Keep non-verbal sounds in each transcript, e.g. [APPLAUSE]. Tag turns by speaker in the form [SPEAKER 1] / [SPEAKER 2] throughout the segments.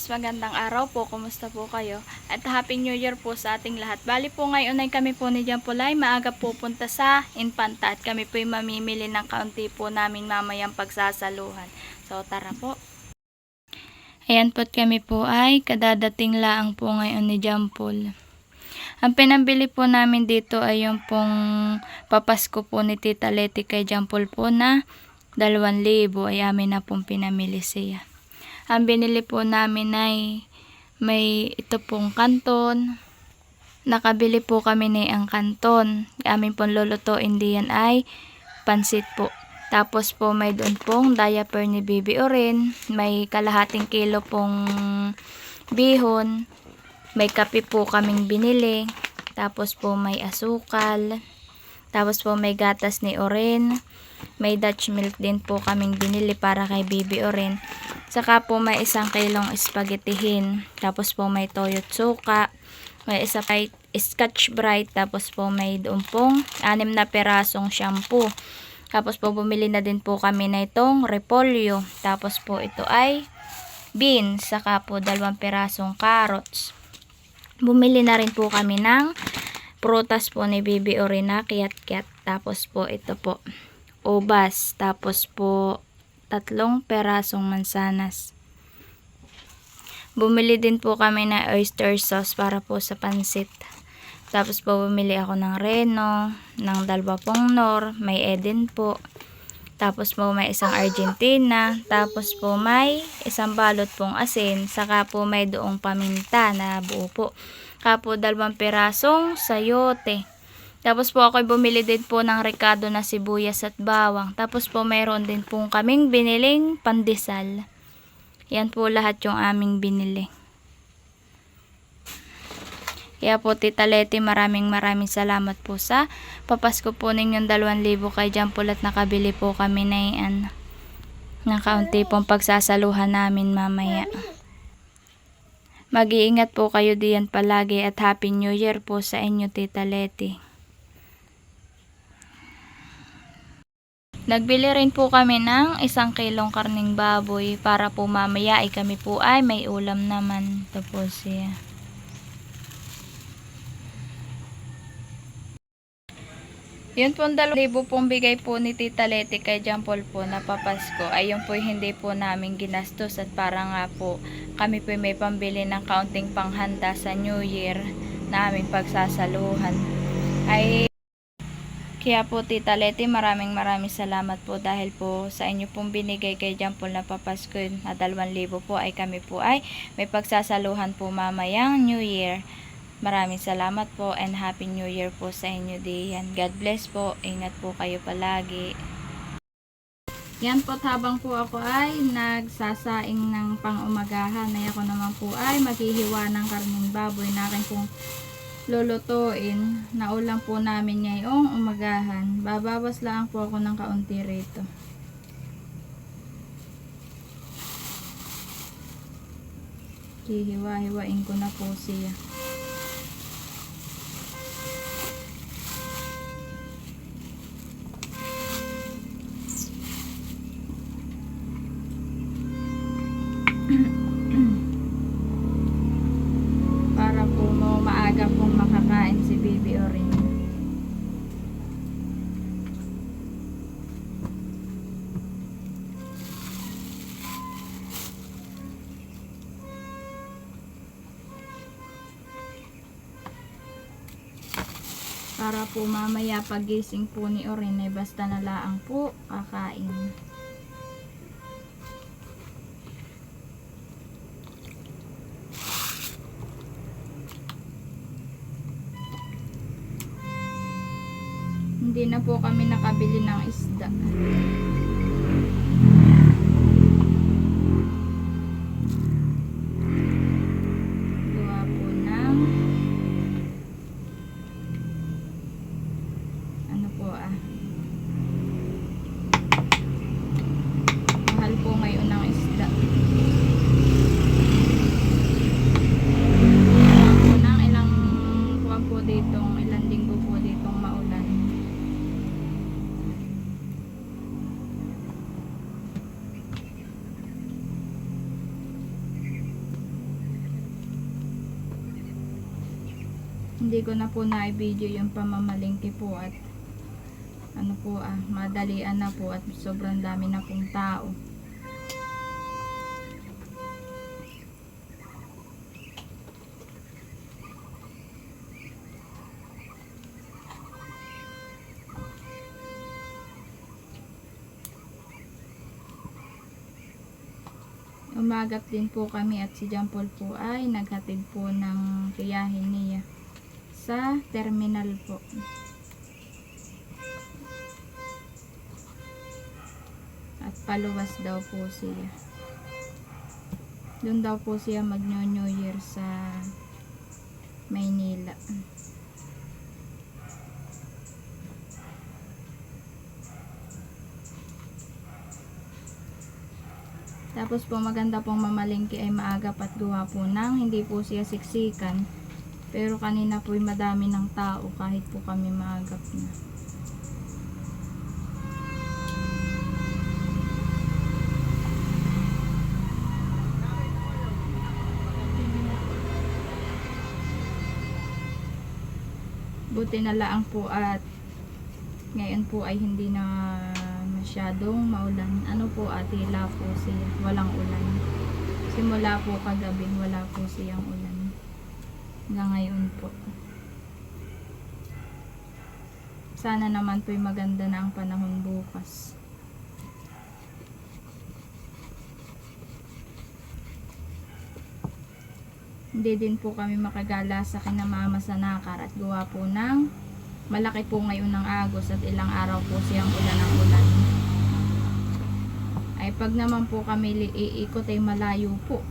[SPEAKER 1] guys, magandang araw po. Kumusta po kayo? At Happy New Year po sa ating lahat. Bali po ngayon ay kami po ni Jan Pulay maaga pupunta sa Infanta at kami po ay mamimili ng kaunti po namin mamayang pagsasaluhan. So tara po. Ayan po't kami po ay kadadating laang po ngayon ni Jan. Ang pinambili po namin dito ay yung pong papasko po ni Tita Leti kay Jan Paul po na 2,000 ay amin na pong pinamili siya. Ang binili po namin ay may ito pong kanton. Nakabili po kami ni ang kanton. Amin pong lulutuin diyan ay pansit po. Tapos po may doon pong diaper ni Bibi Orin. May kalahating kilo pong bihon. May kape po kaming binili. Tapos po may asukal. Tapos po may gatas ni Orin. May Dutch milk din po kaming binili para kay Bibi Orin. Saka po may isang kilong espagettihin. Tapos po may toyo tsuka. May isa pa scotch bright. Tapos po may doon anim na perasong shampoo. Tapos po bumili na din po kami na itong repolyo. Tapos po ito ay beans. Saka po dalawang perasong carrots. Bumili na rin po kami ng prutas po ni Bibi Orina, kiyat-kiyat. Tapos po ito po, ubas. Tapos po tatlong perasong mansanas. Bumili din po kami na oyster sauce para po sa pansit. Tapos po bumili ako ng reno, ng dalwa pong nor, may eden po. Tapos po may isang Argentina, tapos po may isang balot pong asin, saka po may doong paminta na buo po. Saka po dalawang pirasong sayote. Tapos po ako bumili din po ng rekado na sibuyas at bawang. Tapos po mayroon din po kaming biniling pandesal. Yan po lahat yung aming binili. Kaya po Tita Leti, maraming maraming salamat po sa papasko po ninyong 2,000 kay Jampol at nakabili po kami na yan ng kaunti pong pagsasaluhan namin mamaya. Mag-iingat po kayo diyan palagi at Happy New Year po sa inyo Tita Leti. Nagbili rin po kami ng isang kilong karning baboy para po mamaya ay kami po ay may ulam naman. Ito po siya. Yun po ang pong bigay po ni Tita Leti kay John Paul po na papasko ay yun po hindi po namin ginastos at para nga po kami po may pambili ng kaunting panghanda sa New Year na aming pagsasaluhan. Ay kaya po Tita Leti maraming maraming salamat po dahil po sa inyo pong binigay kay John Paul na papasko na 2,000 po ay kami po ay may pagsasaluhan po mamayang New Year. Maraming salamat po and Happy New Year po sa inyo diyan. God bless po. Ingat po kayo palagi. Yan po habang po ako ay nagsasaing ng pang-umagahan ay ako naman po ay maghihiwa ng karning baboy na akin pong lulutuin. Naulang po namin ngayong umagahan. Babawas lang po ako ng kaunti rito. Hihiwa-hiwain ko na po siya. Para po mamaya pagising po ni Orin ay basta na laang po kakain. Hindi na po kami nakabili ng isda. Gawa po ng ano po ah. Mahal po ngayon ng isda. Gawa po ng ilang kuwan po ditong ilang linggo po ditong maulan. Hindi ko na po na-video yung pamamalingki po at ano po ah, madalian na po at sobrang dami na pong tao. Umagap din po kami at si John po ay naghatid po ng tiyahin niya sa terminal po. At paluwas daw po siya. Doon daw po siya mag New Year sa Maynila. Tapos po maganda pong mamalingki ay maagap at gawa po nang hindi po siya siksikan. Pero kanina po ay madami ng tao kahit po kami maagap na. Buti na lang po at ngayon po ay hindi na masyadong maulan. Ano po at tila po siya. Walang ulan. Simula po kagabi wala po siyang ulan. Hanggang ngayon po. Sana naman po maganda na ang panahon bukas. Hindi din po kami makagala sa kinamama sa nakar at gawa po ng malaki po ngayon ng agos at ilang araw po siyang ulan ng ulan. Ay pag naman po kami iikot ay malayo po.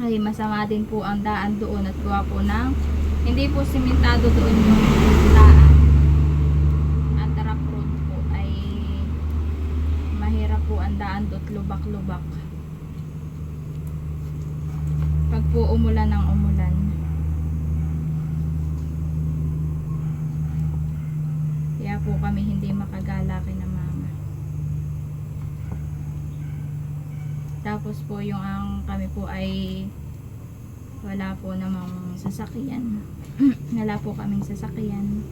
[SPEAKER 1] Ay masama din po ang daan doon at gawa po ng hindi po simentado doon yung daan. Ang darap road po ay mahirap po ang daan doon lubak-lubak. Pag po umulan ng umulan. Kaya po kami hindi makagala kay na mama. Tapos po yung ang kami po ay wala po namang sasakyan. [CLEARS THROAT] wala po kaming sasakyan.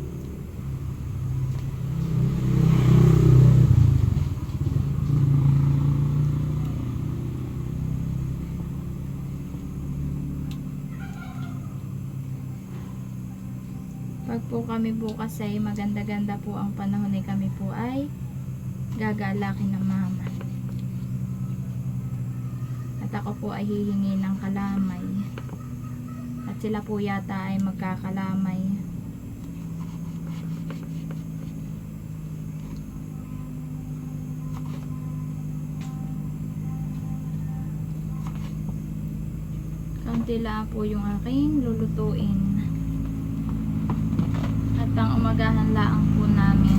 [SPEAKER 1] Pag po kami bukas ay maganda-ganda po ang panahon ay kami po ay gagalakin ng. At ako po ay hihingi ng kalamay. At sila po yata ay magkakalamay. Kaunti lang po yung aking lulutuin. At ang umagahan laang po namin.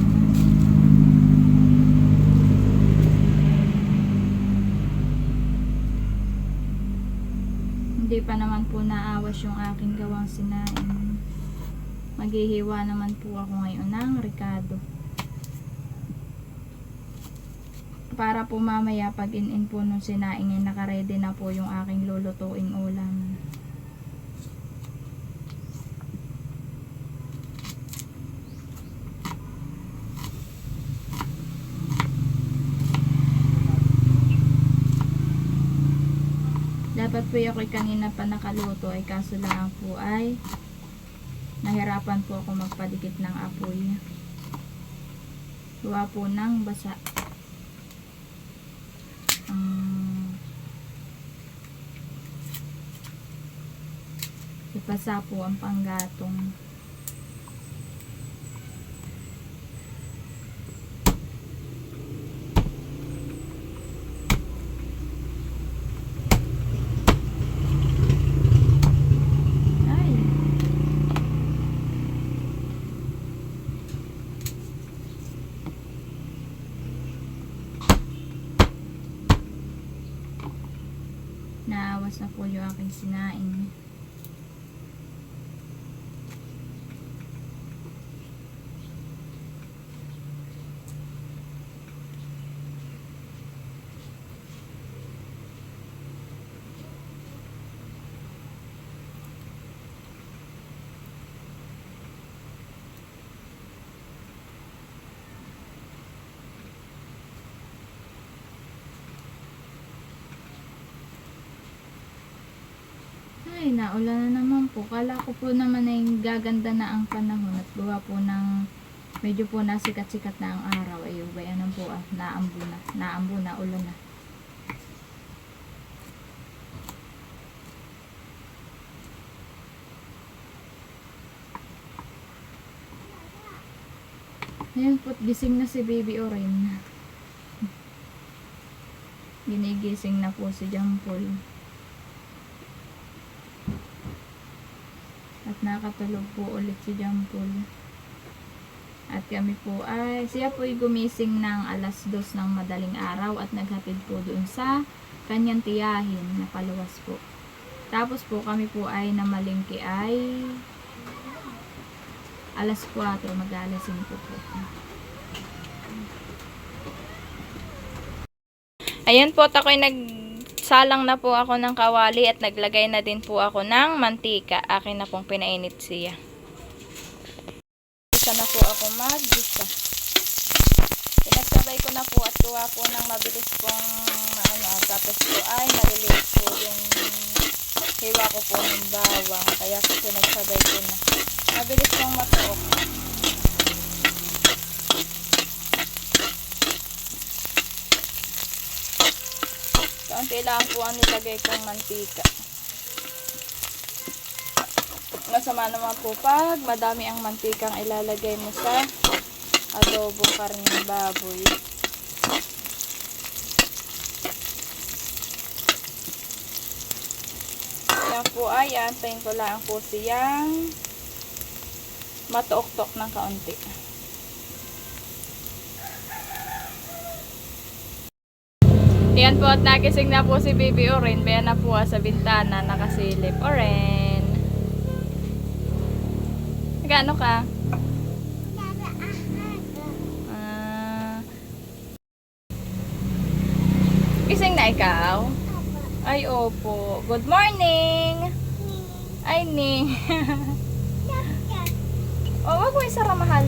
[SPEAKER 1] Hindi pa naman po naawas yung aking gawang sinain. Maghihiwa naman po ako ngayon ng Ricardo. Para po mamaya pag in-in po nung sinaing ay nakaredy na po yung aking lulutuing ulam. Dapat po ako kanina pa nakaluto ay kaso lang po ay nahirapan po ako magpadikit ng apoy. Gawa po ng basa. Um, ipasa po ang panggatong. Naawas na po yung aking sinaing. Naulan na naman po. Kala ko po naman ay gaganda na ang panahon at gawa po ng medyo po nasikat-sikat na ang araw. Ay, bayanan po ah, naambo na. Naambo na, ulan na. Ayan po, gising na si Baby Orin. Ginigising na po si Jampol. At nakatulog po ulit si Jampol. At kami po ay, siya po ay gumising ng alas dos ng madaling araw at naghatid po doon sa kanyang tiyahin na paluwas po. Tapos po kami po ay namalingki ay alas 4, mag-alas 5 po. Ayan po, at ako'y nagsalang na po ako ng kawali at naglagay na din po ako ng mantika. Akin na pong pinainit siya. Isa na po ako mag-isa. Pinagsabay ko na po at gawa po ng mabilis pong ano, tapos po ay maliliit po yung hiwa ko po ng bawang. Kaya po pinagsabay ko na. Mabilis pong matuok. Kaunti lang po ang nilagay kong mantika. Masama naman po pag madami ang mantikang ilalagay mo sa adobo karning baboy. Yan po ay antayin ko lang po siyang matuok-tok ng kaunti. Yan po at nagising na po si Baby Oren. Bayan na po ah, sa bintana nakasilip. Oren. Gano ka? Ah. Gising na ikaw? Ay, opo. Good morning! Ay, ni. [LAUGHS] oh, wag mo isara mahal.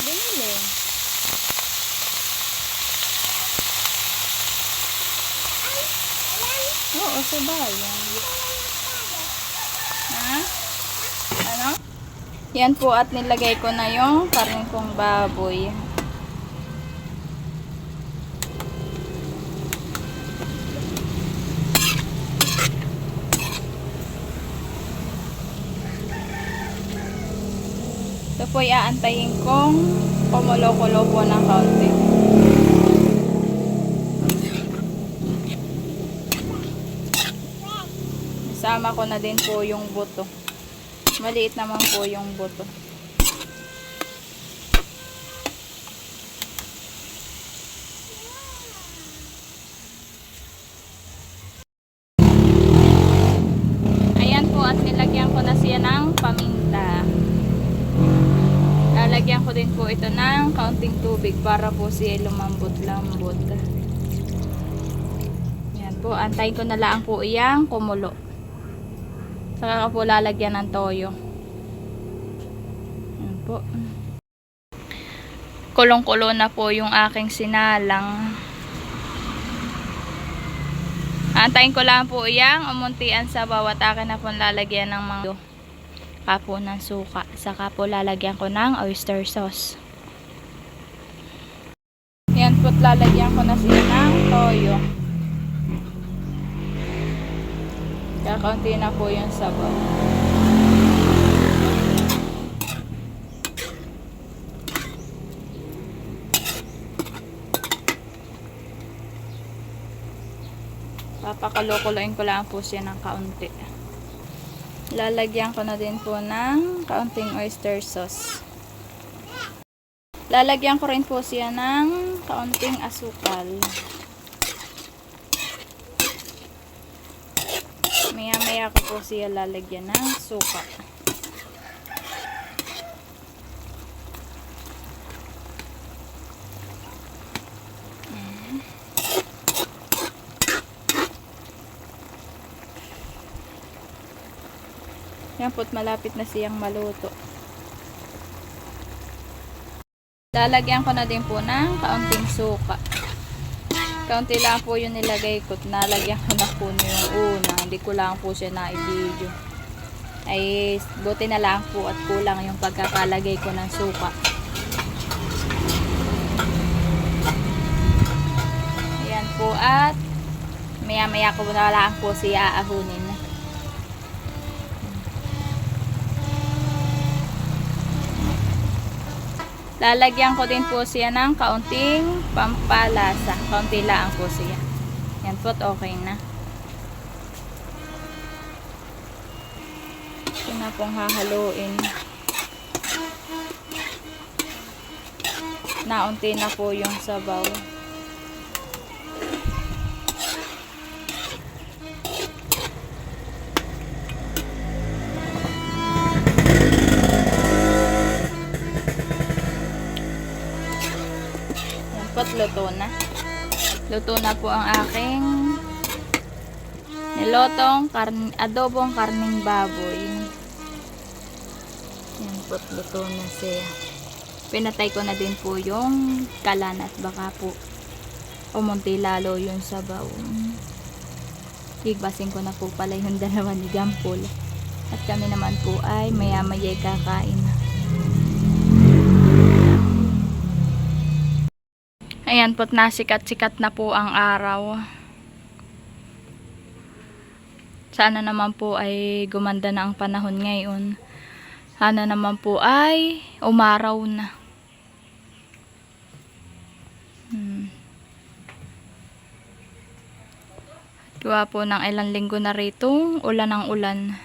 [SPEAKER 1] Binili. Bayan. Ha? Ano? Yan po at nilagay ko na yung karne kong baboy. Ito po iaantayin kong kumulo-kulo po ng kaunti. Isama ko na din po yung buto. Maliit naman po yung buto. Ayan po at nilagyan ko na siya ng paminta. Lalagyan ko din po ito ng kaunting tubig para po siya lumambot-lambot. Yan po, antayin ko na lang po iyang kumulo. Saka po lalagyan ng toyo. Yan po. Kulong-kulo na po yung aking sinalang. Antayin ko lang po iyang umuntian sa bawat akin na po lalagyan ng mga kapo ng suka. Saka po lalagyan ko ng oyster sauce. Yan po lalagyan ko na siya ng toyo. Kakaunti na po yung sabaw. Papakalokoloin ko lang po siya ng kaunti. Lalagyan ko na din po ng kaunting oyster sauce. Lalagyan ko rin po siya ng kaunting asukal. Maya maya ko po siya lalagyan ng suka. Yan po't malapit na siyang maluto. Lalagyan ko na din po ng kaunting suka. Kaunti lang po yung nilagay ko. Nalagyan ko na po yung una. Hindi ko lang po siya na-video. Ay, buti na lang po at kulang yung pagkakalagay ko ng suka. Ayan po at maya maya ko na lang po siya aahunin. Lalagyan ko din po siya ng kaunting pampalasa. Kaunti lang po siya. Yan po, okay na. Ito na pong hahaluin. Naunti na po yung sabaw. Yan po't luto na. Luto na po ang aking nilotong karn adobong karning baboy. Yan po't luto na siya. Pinatay ko na din po yung kalan at baka po umunti lalo yung sabaw. Higbasin ko na po pala yung [LAUGHS] dalawa ni Gampol. At kami naman po ay maya maya kakain na. Ayan po't nasikat-sikat na po ang araw. Sana naman po ay gumanda na ang panahon ngayon. Sana naman po ay umaraw na. Hmm. Gawa po ng ilang linggo na rito, ulan ng ulan.